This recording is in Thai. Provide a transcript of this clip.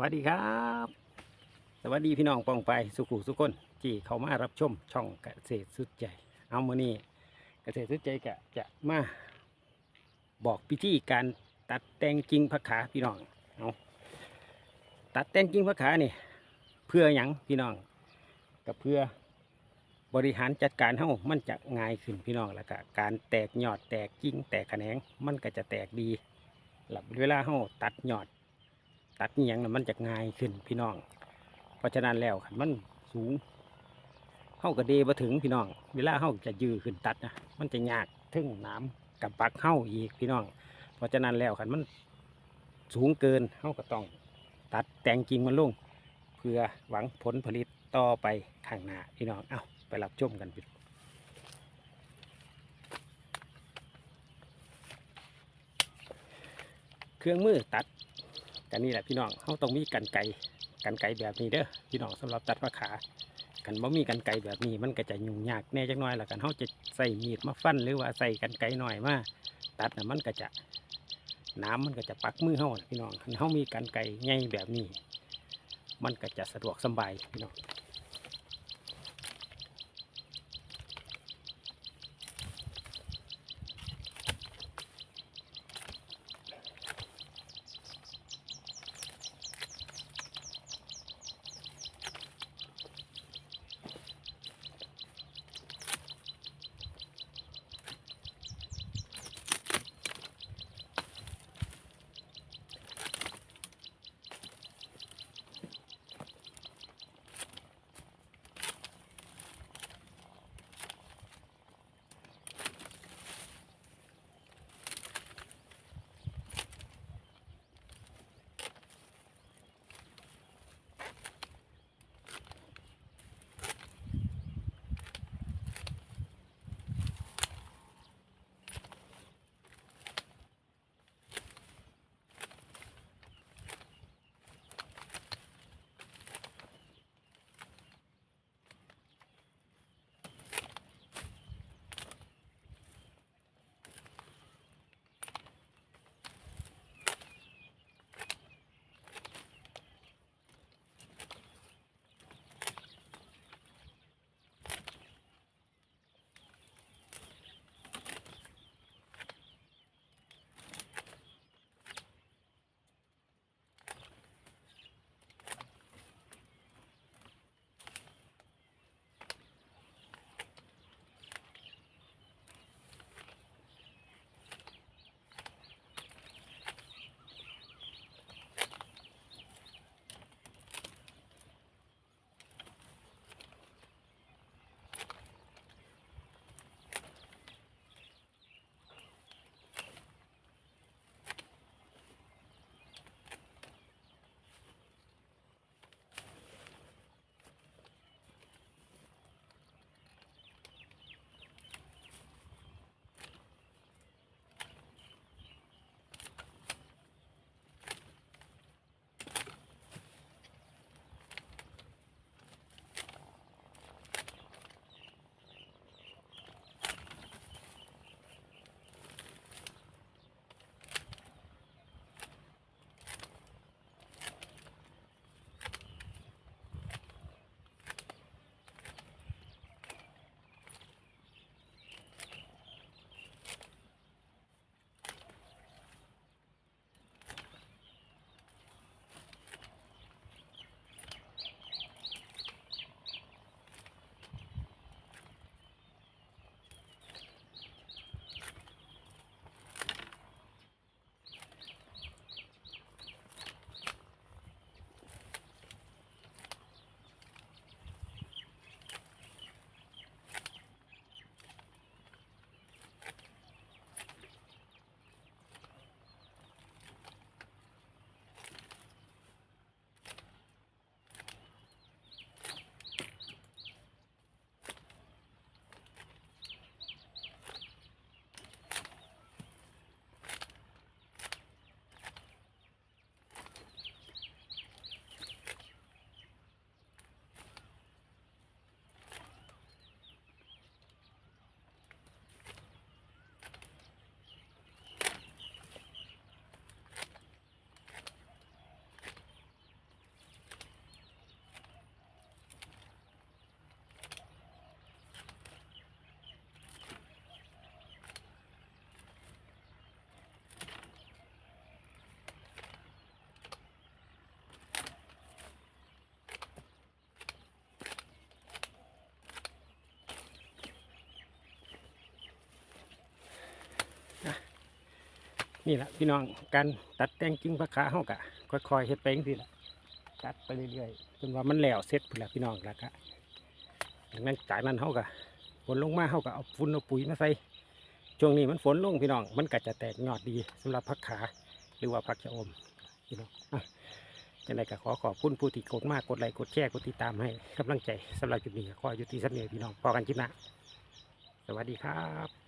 วัสดีครับ สวัสดีพี่น้องปองไปสุขุสุคนที่เขามารับชมช่องเกษตรสุดใจ เอามือนี้เกษตรสุดใจกะจะมาบอกพิธีการตัดแต่งกิ่งผักขาพี่น้องเอาตัดแต่งกิ่งผักขานี่เพื่อหยังพี่น้องกับเพื่อบริหารจัดการเฮ้ามันจะง่ายขึ้นพี่น้องแล้วก็การแตกยอดแตกกิ่งแตกแขนงมันก็จะแตกดีหลับเวลาเฮ้าตัดยอด ตัดเนียงนะมันจะง่ายขึ้นพี่น้อง เพราะฉะนั้นแล้วคันมันสูงเข้ากระเดมาถึงพี่น้อง เวลาเข้าจะยื้อขึ้นตัดนะมันจะยากทึ่งน้ำกับปักเข้าอีกพี่น้อง เพราะฉะนั้นแล้วคันมันสูงเกินเข้าก็ต้อง ตัดแต่งกิ่งมันลงเพื่อหวังผลผลิตต่อไปข้างหน้าพี่น้อง เอาไปรับชมกันพี่เครื่องมือตัด กันนี่แหละพี่น้องเขาต้องมีกันไก่กันไก่แบบนี้เด้อพี่น้องสำหรับตัดมะขากันบ่มีกันไก่แบบนี้มันก็จะยุ่งยากแน่จักหน่อยละกันเขาจะใส่มีดมาฟันหรือว่าใส่กันไก่หน่อยมาตัดน่ะมันก็จะน้ำมันก็จะปักมือเขาพี่น้องเขามีกันไก่ใหญ่แบบนี้ มันก็จะสะดวกสบายพี่น้อง นี่แหละพี่น้องการตัดแต่งกิ่งพักขาเฮากะค่อยๆเฮ็ดไปจังซี่แหละตัดไปเรื่อยๆจนว่ามันแล้วเสร็จพุ่นแหละพี่น้องแล้วก็จากนั้นจากนั้นเฮากะฝนลงมาเฮากะเอาฝุ่นเอาปุ๋ยมาใส่ช่วงนี้มันฝนลงพี่น้อง มันก็จะแตกยอดดีสำหรับพักขาหรือว่าพักชะอมพี่น้องจังไดก็ขอขอบคุณผู้ที่กดมากกดไลค์กดแชร์กดติดตามให้กำลังใจสำหรับจุดนี้ขออยู่ที่สักเนียพี่น้องพอกันคลิปหน้าสวัสดีครับ